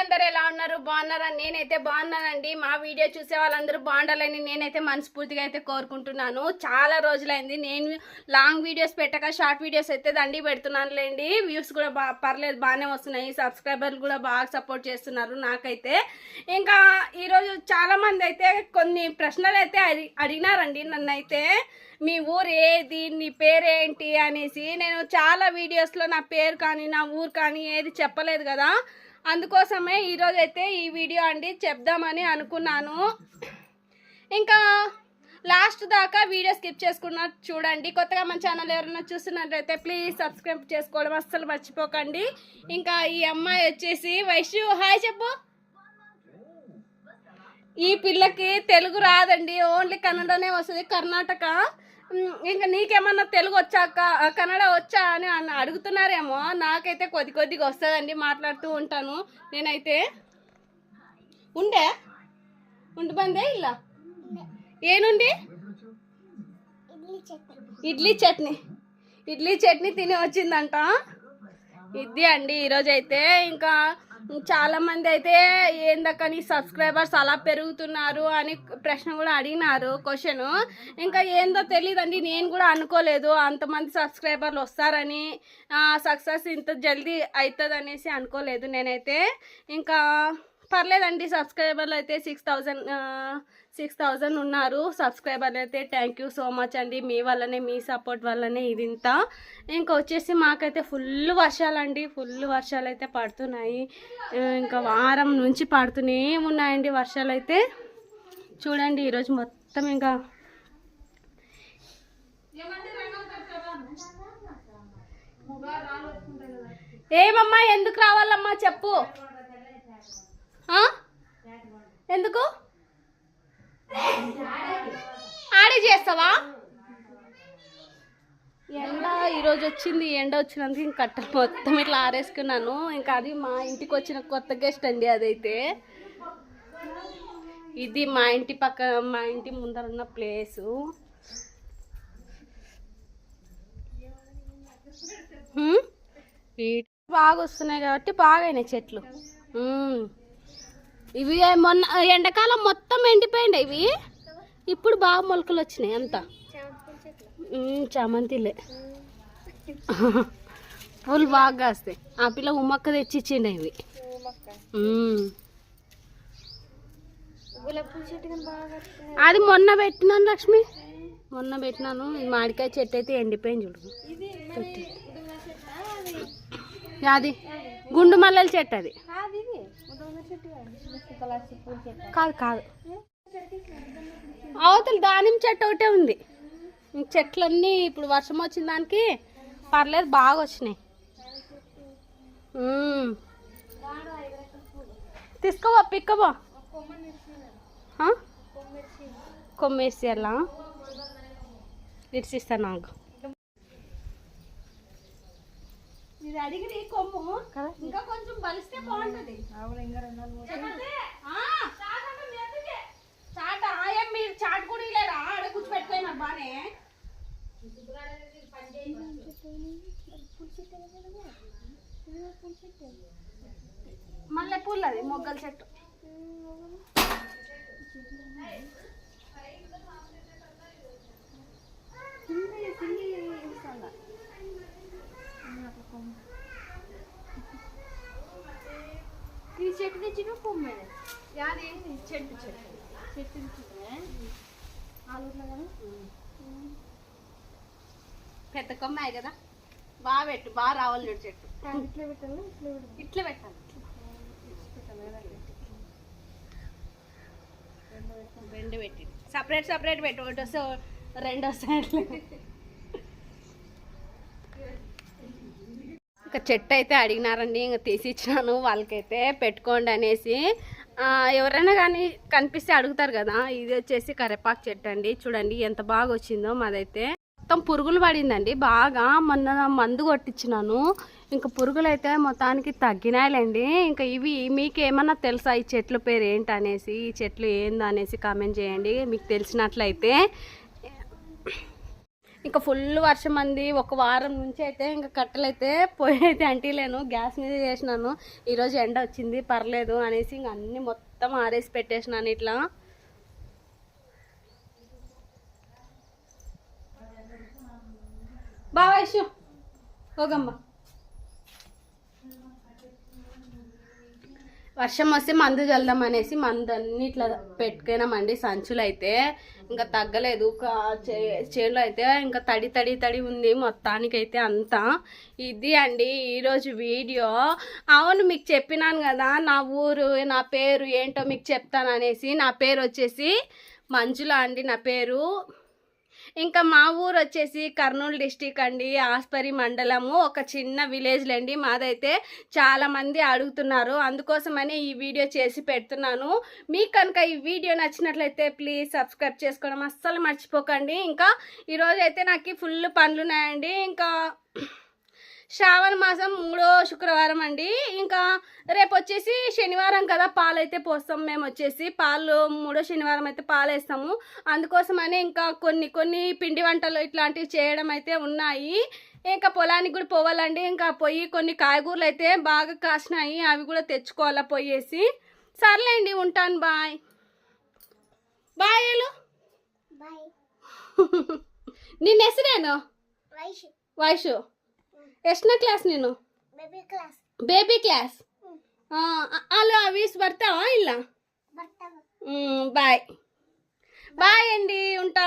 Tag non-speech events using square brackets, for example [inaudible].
అందరు ఎలా ఉన్నారు? బాగున్నారా? నేనైతే బాగున్నానండి. మా వీడియో చూసే వాళ్ళందరూ బాగుండాలని నేనైతే మనస్ఫూర్తిగా అయితే కోరుకుంటున్నాను. చాలా రోజులైంది. నేను లాంగ్ వీడియోస్ పెట్టక షార్ట్ వీడియోస్ అయితే దండి పెడుతున్నానులేండి. వ్యూస్ కూడా బా పర్లేదు బాగానే వస్తున్నాయి. సబ్స్క్రైబర్లు కూడా బాగా సపోర్ట్ చేస్తున్నారు నాకైతే. ఇంకా ఈరోజు చాలామంది అయితే కొన్ని ప్రశ్నలు అయితే అడిగినారండి నన్ను అయితే మీ ఊరు ఏది? నీ పేరేంటి? అనేసి. నేను చాలా వీడియోస్లో నా పేరు కానీ నా ఊరు కానీ ఏది చెప్పలేదు కదా. అందుకోసమే ఈరోజు అయితే ఈ వీడియో అండి. చెప్దామని అనుకున్నాను. ఇంకా లాస్ట్ దాకా వీడియో స్కిప్ చేసుకున్న చూడండి. కొత్తగా మన ఛానల్ ఎవరైనా చూస్తున్నట్లయితే ప్లీజ్ సబ్స్క్రైబ్ చేసుకోవడం అస్సలు మర్చిపోకండి. ఇంకా ఈ అమ్మాయి వచ్చేసి వైశ్యు హాయ్ చెప్పు. ఈ పిల్లకి తెలుగు రాదండి. ఓన్లీ కన్నడనే వస్తుంది. కర్ణాటక. ఇంకా నీకేమన్నా తెలుగు వచ్చాక కన్నడ వచ్చా అని అన్న అడుగుతున్నారేమో. నాకైతే కొద్ది కొద్దిగా వస్తుందండి మాట్లాడుతూ ఉంటాను. నేనైతే ఉండే? ఉండి బందే ఇలా ఏనుండి? ఇడ్లీ చట్నీ. ఇడ్లీ చట్నీ తిని వచ్చిందంట. ఇది అండి. ఈరోజు అయితే ఇంకా చాలా మంది అయితే ఏందక్కని సబ్స్క్రైబర్స్ అలా పెరుగుతున్నారు అని ప్రశ్న కూడా అడిగినారు క్వశ్చన్ ఇంకా ఏందో తెలియదండి నేను కూడా అనుకోలేదు. అంతమంది సబ్స్క్రైబర్లు వస్తారని సక్సెస్ ఇంత జల్దీ అవుతుంది అనేసి అనుకోలేదు నేనైతే. ఇంకా పర్లేదండి సబ్స్క్రైబర్లు అయితే సిక్స్ థౌజండ్ సిక్స్ థౌజండ్ ఉన్నారు. సబ్స్క్రైబర్లు అయితే థ్యాంక్ యూ సో మచ్ అండి మీ వల్లనే మీ సపోర్ట్ వల్లనే ఇది ఇంత ఇంకా వచ్చేసి మాకైతే ఫుల్ వర్షాలండి ఫుల్ వర్షాలు అయితే పడుతున్నాయి ఇంకా వారం నుంచి పడుతూనే ఉన్నాయండి వర్షాలు అయితే చూడండి ఈరోజు మొత్తం ఇంకా ఏమమ్మా ఎందుకు రావాలమ్మా చెప్పు. ఎందుకు? ఆడే చేస్తావా? ఎండ ఈరోజు వచ్చింది ఎండ వచ్చినందుకు ఇంక కట్టలు మొత్తం ఇట్లా ఆరేసుకున్నాను. ఇంకా అది మా ఇంటికి వచ్చిన కొత్త గెస్ట్ అండి అదైతే. ఇది మా ఇంటి పక్క మా ఇంటి ముందర ఉన్న ప్లేసు. బాగా వస్తున్నాయి కాబట్టి బాగా అయినాయి చెట్లు. ఇవి మొన్న ఎండాకాలం మొత్తం ఎండిపోయింది ఇవి. ఇప్పుడు బాగా మొలకలు వచ్చినాయి అంత. చామంతిలే. పూలు బాగా కాస్తాయి. ఆ పిల్ల ఉమ్మక్క తెచ్చిచ్చిండే ఇవి. అది మొన్న పెట్టినాను లక్ష్మి. మొన్న పెట్టినాను. మామిడికాయ చెట్టు అయితే ఎండిపోయింది చూడు. అది గుండు మల్లెల చెట్టు అది. కాదు కాదు. అవతల దానిమ్మ చెట్టు ఒకటే ఉంది. చెట్లన్నీ ఇప్పుడు వర్షం వచ్చిన దానికి పర్లేదు బాగా వచ్చినాయి. తీసుకోబో పిక్కబో కొమ్మేసి అలా ఇడిచిస్తాను నాకు ఇది అడిగి కొమ్ము. ఇంకా కొంచెం బలిస్తే బాగుంటది. చాట్ మీరు చాట్ కూడా ఇలేరా ఆడ బానే. అది మొగ్గల చెట్టు. ఈ చెట్టు తెచ్చిన కొమ్మేది యాది చెట్టు చెట్టు చెట్టు తెచ్చిన ఆలూరులో కానీ పెద్ద కొమ్మాయి కదా బాగా పెట్టు బాగా రావాలి చూడు చెట్టు ఇట్లా పెట్టాలి ఇట్లా పెట్టాలి ఇట్లా పెట్టాలి రెండు పెట్టి సపరేట్ సపరేట్ పెట్టు ఒకటి వస్తే రెండు వస్తాయి ఇంకా చెట్టు అయితే అడిగినారండి ఇంకా తీసిచ్చినాను వాళ్ళకైతే పెట్టుకోండి అనేసి. ఎవరైనా కానీ కనిపిస్తే అడుగుతారు కదా ఇది వచ్చేసి కరేపాకు చెట్టు అండి. చూడండి ఎంత బాగా వచ్చిందో మాదైతే. మొత్తం పురుగులు పడిందండి బాగా మొన్న మందు కొట్టించినాను ఇంకా పురుగులు అయితే మొత్తానికి తగ్గినాయిలేండి. ఇంకా ఇవి మీకు ఏమన్నా తెలుసా ఈ చెట్ల పేరు ఏంటి అనేసి ఈ చెట్లు ఏంది అనేసి కామెంట్ చేయండి. మీకు తెలిసినట్లయితే ఇంకా ఫుల్ వర్షం అంది. ఒక వారం నుంచి అయితే ఇంకా కట్టలైతే పోయైతే అంటీలేను గ్యాస్ మీద చేసినాను. ఈరోజు ఎండ వచ్చింది పర్లేదు అనేసి ఇంక అన్నీ మొత్తం ఆరేసి పెట్టేసినాను ఇట్లా. బాగా ఇష్యూ. ఓగమ్మా వర్షం వస్తే మందు చల్దాం అనేసి మందు అన్ని ఇట్లా పెట్టుకున్నామండి. సంచులు అయితే ఇంకా తగ్గలేదు. కా- చే- చేనులో అయితే ఇంకా తడి తడి తడి ఉంది మొత్తానికైతే అంతా. ఇది అండి ఈరోజు వీడియో. అవును మీకు చెప్పినాను కదా నా ఊరు నా పేరు ఏంటో మీకు చెప్తాను అనేసి. నా పేరు వచ్చేసి మంజుల అండి నా పేరు. ఇంకా మా ఊరు వచ్చేసి కర్నూలు డిస్టిక్ అండి ఆస్పరి మండలము. ఒక చిన్న విలేజ్లండి మాదైతే చాలామంది అడుగుతున్నారు. అందుకోసమని ఈ వీడియో చేసి పెడుతున్నాను. మీకు కనుక ఈ వీడియో నచ్చినట్లయితే ప్లీజ్ సబ్స్క్రైబ్ చేసుకోవడం అస్సలు మర్చిపోకండి. ఇంకా ఈరోజు అయితే నాకు ఫుల్ పనులు ఉన్నాయండి ఇంకా శ్రావణ మాసం మూడో శుక్రవారం అండి. ఇంకా రేపు వచ్చేసి శనివారం కదా పాలు అయితే పోస్తాం. మేము వచ్చేసి పాలు మూడో శనివారం అయితే పాలు వేస్తాము అందుకోసమనే ఇంకా కొన్ని కొన్ని పిండి వంటలు ఇట్లాంటివి చేయడం అయితే ఉన్నాయి. ఇంకా పొలానికి కూడా పోవాలండి. ఇంకా పోయి కొన్ని కాయగూరలు అయితే బాగా కాసినాయి. అవి కూడా తెచ్చుకోవాలా పోయేసి. సర్లేండి ఉంటాను. బాయ్. బాయ్ ఏలు. [laughs] వైషు. వైషు. ಎಷ್ಟನೇ ಕ್ಲಾಸ್ ನೀನು బేబీ క్లాస్ ಬೇಬಿ ಕ್ಲಾಸ್ ಅಲ್ಲ ವೀಸ್ ಬರ್ತಾವ ಇಲ್ಲ బట్టలు బాయ్ బాయ్ అండి ఉంటా